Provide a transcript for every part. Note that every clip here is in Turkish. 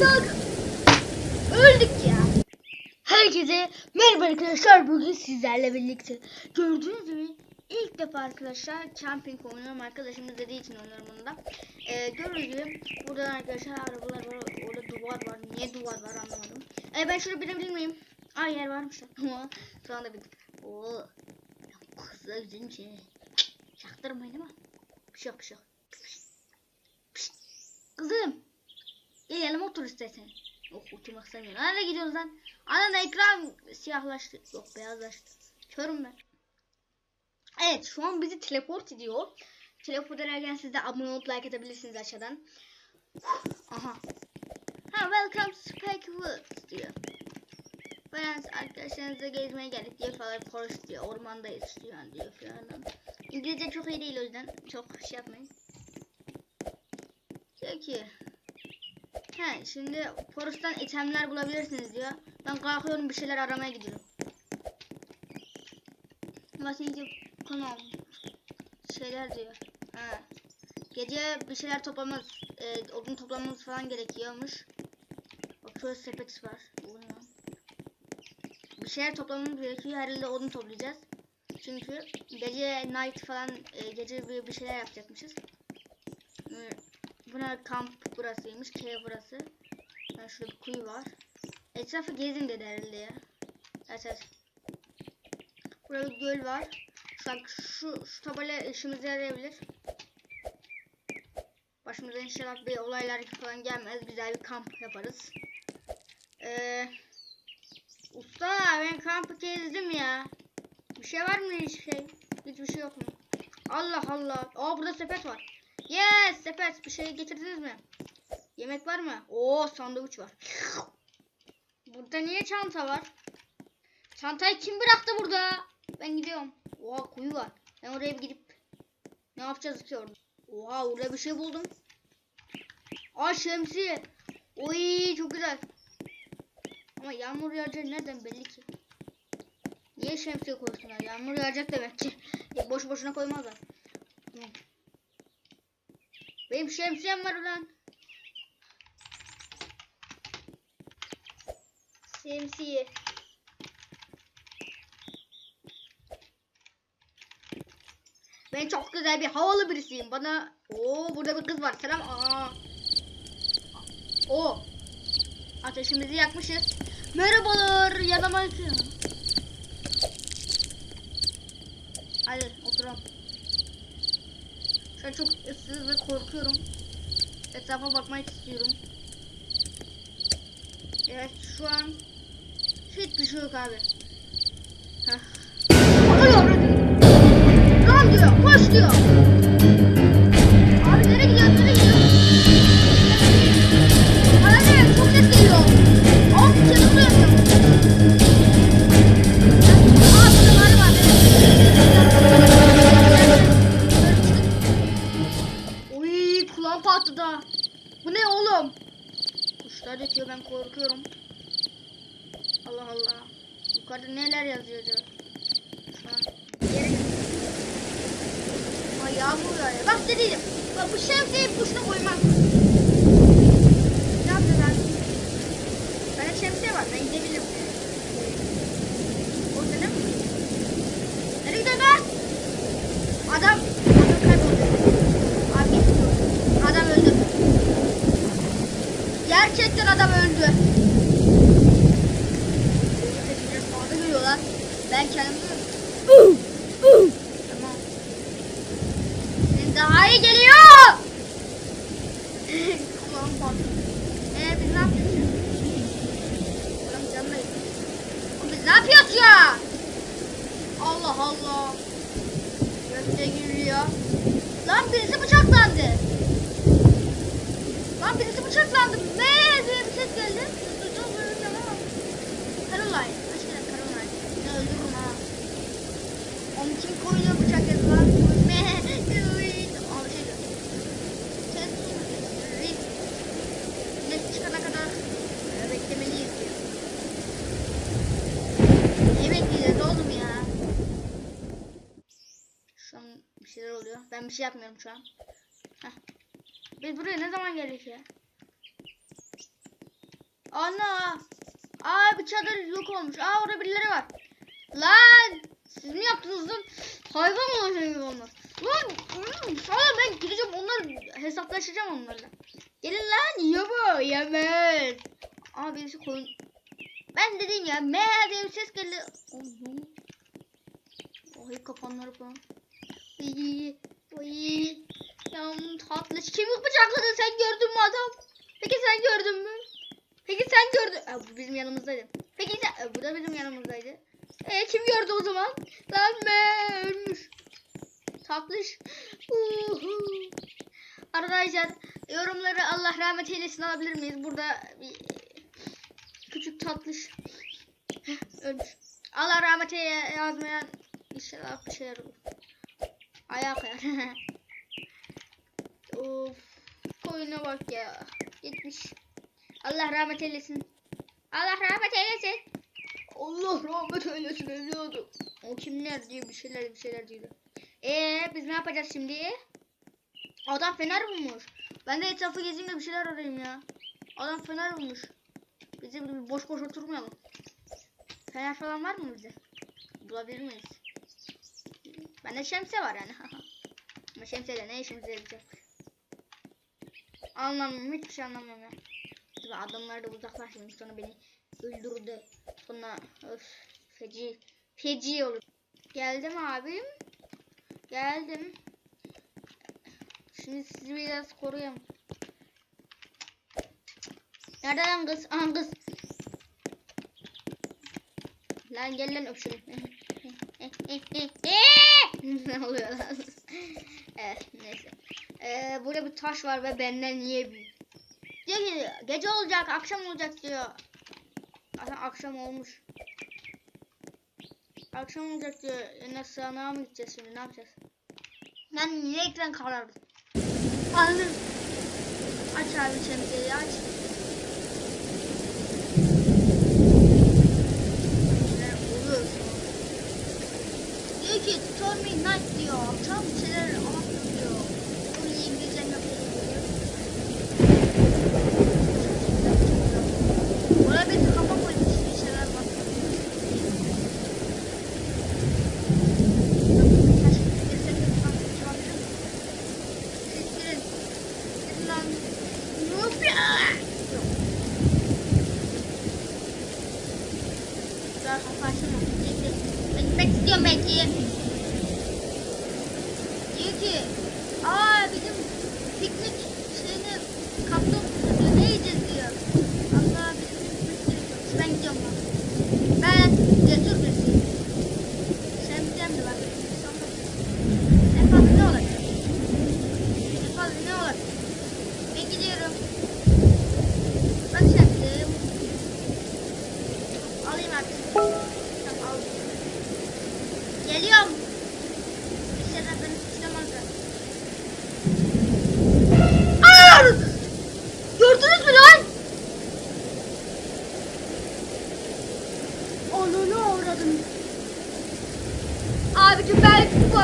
Başardık. Öldük ya. Herkese merhaba arkadaşlar. Bugün sizlerle birlikte gördüğünüz gibi ilk defa arkadaşlar camping oynuyorum. Arkadaşımız dediği için oynuyorum bunu da. Ee, gördüğünüz gibi burada arkadaşlar arabalar var. Orada duvar var. Niye duvar var anlamadım. Ee, ben şurada binebilir miyim? Ay yer varmış ama şu anda bindik. Oo. Kızlar güzelmiş. he. Çaktırmayın ama. Bir şey bir. Kızım. Gel yanıma otur istersen. Yok oturmak istemiyorum. Nereye gidiyoruz lan? Ana ekran siyahlaştı. Yok beyazlaştı. Körüm ben. Evet şu an bizi teleport ediyor. Teleport ederken siz de abone olup like atabilirsiniz aşağıdan. Aha. Ha welcome to Spike Woods diyor. Ben arkadaşlarınızla gezmeye geldik diye falan konuş diyor. Ormandayız şu an diyor falan. İngilizce çok iyi değil o yüzden çok şey yapmayın. Diyor ki He şimdi Forest'tan itemler bulabilirsiniz diyor. Ben kalkıyorum bir şeyler aramaya gidiyorum. Basınca konu şeyler diyor. He. Gece bir şeyler toplamamız, e, odun toplamamız falan gerekiyormuş. Bak şöyle sepet var. Lan? Bir şeyler toplamamız gerekiyor. Herhalde odun toplayacağız. Çünkü gece night falan e, gece bir, bir şeyler yapacakmışız. Buna kamp burasıymış. Kaya burası. Yani şurada bir kuyu var. Etrafı gezin dedi herhalde ya. Evet evet. Burada bir göl var. Şu, an şu, şu tabela işimize yarayabilir. Başımıza inşallah bir olaylar falan gelmez. Güzel bir kamp yaparız. Ee, usta ben kampı gezdim ya. Bir şey var mı hiçbir şey? Hiçbir şey yok mu? Allah Allah. Aa burada sepet var. Yes sepet bir şey getirdiniz mi? Yemek var mı? Oo sandviç var. Burada niye çanta var? Çantayı kim bıraktı burada? Ben gidiyorum. Oha kuyu var. Ben oraya bir gidip ne yapacağız ki orada? Oha orada bir şey buldum. Aa şemsiye. Oy çok güzel. Ama yağmur yağacak nereden belli ki? Niye şemsiye koysunlar? Yağmur yağacak demek ki. E, boş boşuna koymazlar. Hı. Benim şemsiyem var ulan. Şemsiye. Ben çok güzel bir havalı birisiyim. Bana o burada bir kız var. Selam. Aa. O. Ateşimizi yakmışız. Merhabalar. Yanıma Hadi oturalım. Şu an çok ıssız ve korkuyorum. Etrafa bakmak istiyorum. Evet şu an hiçbir şey yok abi. Heh. Oluyor. Lan diyor, koş diyor. Yağmur yağıyor. Bak dediydim. Bak bu şemsiyeyi boşuna koymam. Ne yapacağız abi? Bende şemsiye var. Ben gidebilirim. Orada değil mi? Nereye lan? Adam, adam Bir şey yapmıyorum şu an. Heh. Biz buraya ne zaman geldik ya? Ana. Aa bir çadır yok olmuş. Aa orada birileri var. Lan. Siz mi yaptınız lan? Hayvan mı olacak onlar? Lan. Sonra ben gideceğim onları hesaplaşacağım onlarla. Gelin lan. Yabo. Yemez. Aa birisi koyun. Ben dedim ya. Me diye bir ses geldi. Oy kapanları falan. İyi iyi iyi. Uy, yan tatlı kimi bıçakladı sen gördün mü adam? Peki sen gördün mü? Peki sen gördün? Aa, bu bizim yanımızdaydı. Peki sen, Aa, bu da bizim yanımızdaydı. E kim gördü o zaman? Lan be ölmüş. Tatlış. Uhu. Arkadaşlar yorumları Allah rahmet eylesin alabilir miyiz? Burada bir küçük tatlış ölmüş. Allah rahmet eylesin yazmayan inşallah bir şeyler olur. Ayağa koyar. of. Koyuna bak ya. Gitmiş. Allah rahmet eylesin. Allah rahmet eylesin. Allah rahmet eylesin evladım. O kimler diyor bir şeyler bir şeyler diyor. Eee biz ne yapacağız şimdi? Adam fener bulmuş. Ben de etrafı gezince bir şeyler arayayım ya. Adam fener bulmuş. Bize boş boş oturmayalım. Fener falan var mı bize? Bulabilir miyiz? Bende şemsiye var yani. Ama şemsiyeyle ne işimize yarayacak? Anlamıyorum. Hiçbir şey anlamıyorum ya. Adamlar da uzaklaşmış. Sonra beni öldürdü. Sonra öf. Feci. Feci olur. Geldim abim. Geldim. Şimdi sizi biraz koruyayım. Nerede lan kız? Aha kız. Lan gel lan öpüşelim. Eh, eh, eh, ne oluyor lan? evet neyse. Ee, burada bir taş var ve benden niye büyük? Diyor ki gece olacak akşam olacak diyor. Zaten akşam olmuş. Akşam olacak diyor. E nasıl sığınağa mı gideceğiz şimdi ne yapacağız? Ben niye ekran karardım? Aldım. Aç abi şemsiyeyi aç. Night diyor. Tam bir şeyler anlatıyor. Bunu İngilizce yapıyor. Buna bir kafa koymuş bir şeyler var. Ben istiyorum belki.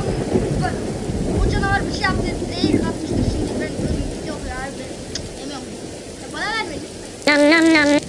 Yok. Bu bir şey yaptı. Zehir katmıştır şimdi. Ben böyle gidiyorum ya. Bana vermedi. Nam nam nam.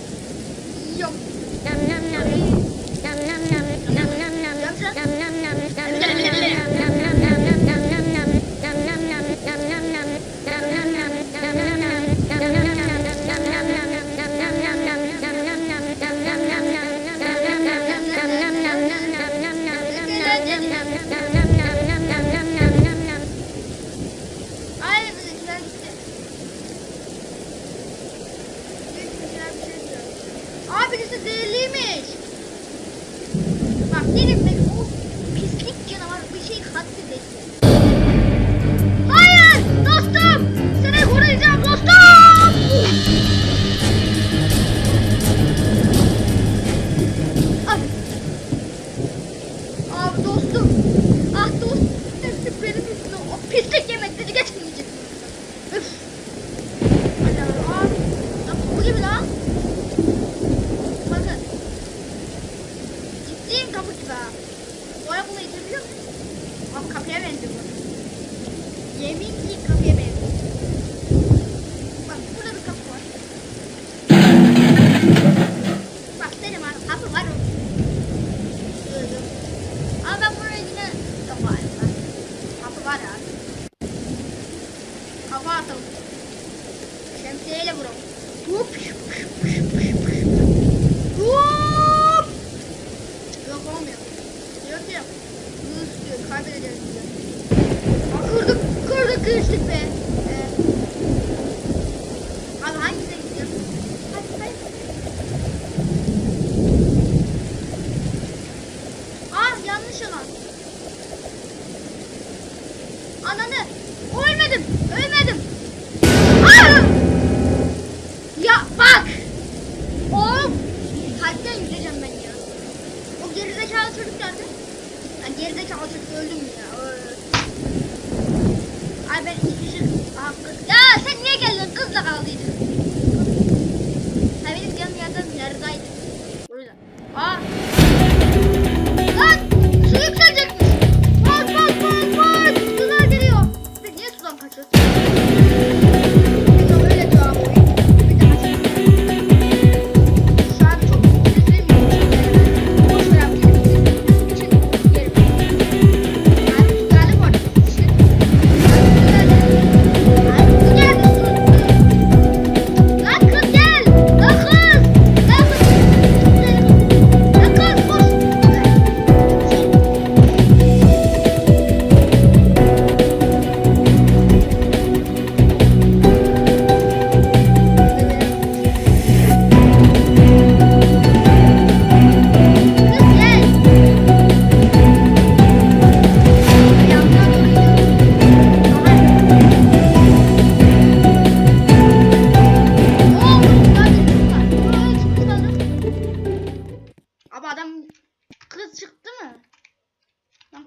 Burada.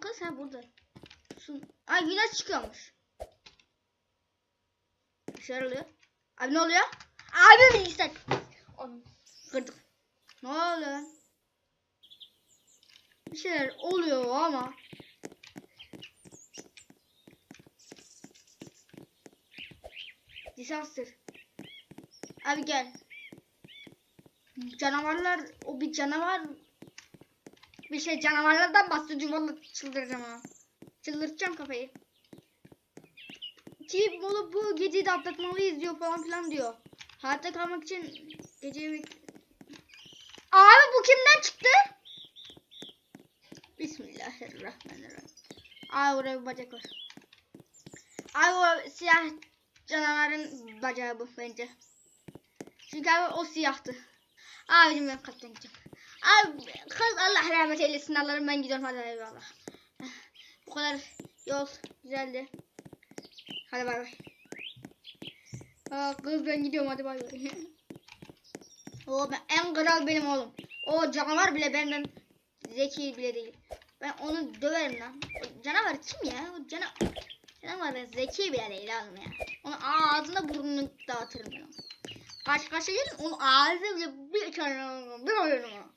Kız ha burada. Su... Ay güneş çıkıyormuş. Bir şeyler oluyor. Abi ne oluyor? Abi bilgisayar. Onu kırdık. Ne oluyor? Bir şeyler oluyor ama. Disaster. Abi gel. Canavarlar, o bir canavar. Bir şey canavarlardan bahsediyorum valla çıldıracağım ha. Çıldırtacağım kafayı. Ki bunu bu geceyi de atlatmalıyız diyor falan filan diyor. Hayatta kalmak için geceyi bek- Abi bu kimden çıktı? Bismillahirrahmanirrahim. Abi oraya bir bacak var. Abi o siyah canavarın bacağı bu bence. Çünkü abi o siyahtı. Abicim ben gideceğim. Abi kız Allah rahmet eylesin Allah'ım ben gidiyorum hadi eyvallah. Bu kadar yol güzeldi. Hadi bay bay. Aa, kız ben gidiyorum hadi bay bay. o ben, en kral benim oğlum. O canavar bile benden zeki bile değil. Ben onu döverim lan. O canavar kim ya? O cana canavar da zeki bile değil oğlum ya. Onu ağzına burnunu dağıtırım ben onu. Kaç kaça gelin onu ağzına bile bir tane bir oyunu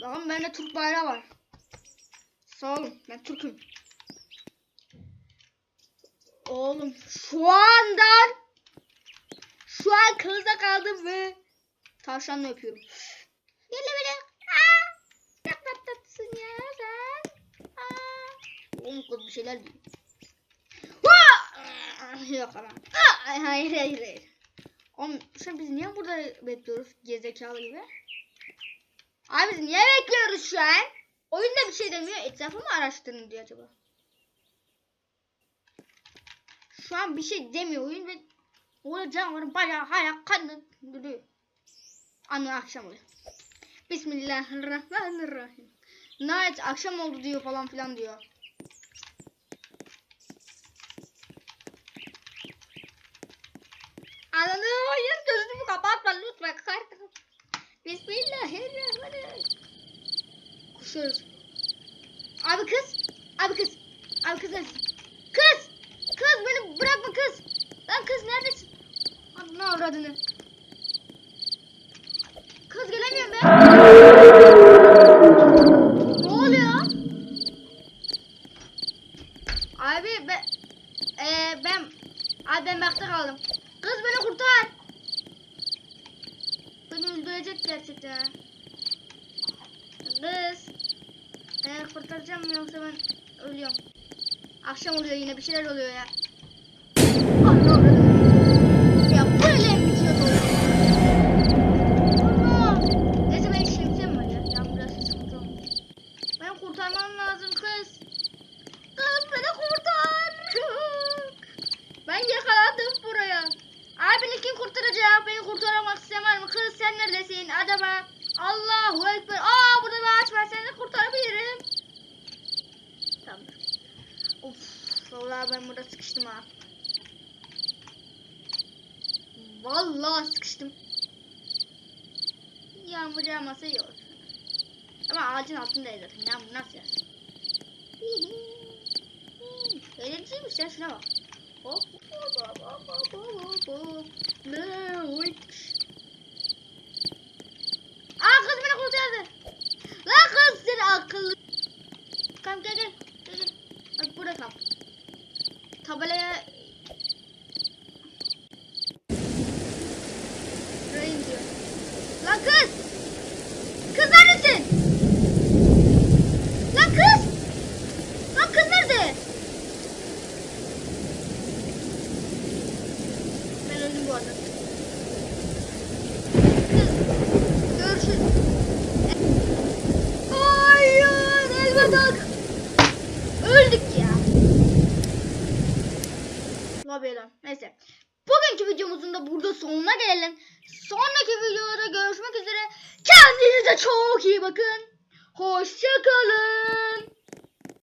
Bakın bende Türk bayrağı var. Sağ olun ben Türk'üm. Oğlum şu andan şu an kızda kaldım ve tavşanla öpüyorum. Gel beni. Aa, ne kadar tatlısın ya sen. Aa. Oğlum kız bir şeyler diyor. Yok ama. Hayır hayır hayır. Oğlum şu an biz niye burada bekliyoruz gezekalı gibi? Abi niye bekliyoruz şu an? Oyunda bir şey demiyor. Etrafı mı araştırın diyor acaba? Şu an bir şey demiyor oyun ve orada canavarın bayağı hala kanı duruyor. Anı akşam oluyor. Bismillahirrahmanirrahim. Night akşam oldu diyor falan filan diyor. Ananı hayır gözünü kapatma lütfen kartım. Bismillahirrahmanirrahim. Koşuyoruz. Abi kız. Abi kız. Abi kız neredesin? Kız. Kız beni bırakma kız. Lan kız neredesin? Ananı avradını. Kız gelemiyorum ben. ne oluyor? Abi ben ee, ben abi ben bakta kaldım. Kız beni kurtar. Beni öldürecek gerçekten. Kız. Eğer kurtaracağım mı yoksa ben ölüyorum. Akşam oluyor yine bir şeyler oluyor ya. Allah Allah. Ya bu öyle mi bitiyor doğru? Allah. Neyse ben şemsiyem var ya. Yağmur biraz sıkıntı olmuş. Ben kurtarmam lazım kız. Vallahi ben burada sıkıştım ha. Vallahi sıkıştım. Yağmur yağmasa iyi olur. Ama ağacın altındayız zaten. Yağmur nasıl yağsın? Eğlenceliymiş ya şuna bak. Hop hop hop hop hop hop hop. Aa kız beni kurtardı. Lan kız seni akıllı. Kamp gel gel. Gel gel. Bak burada kamp. Tabelaya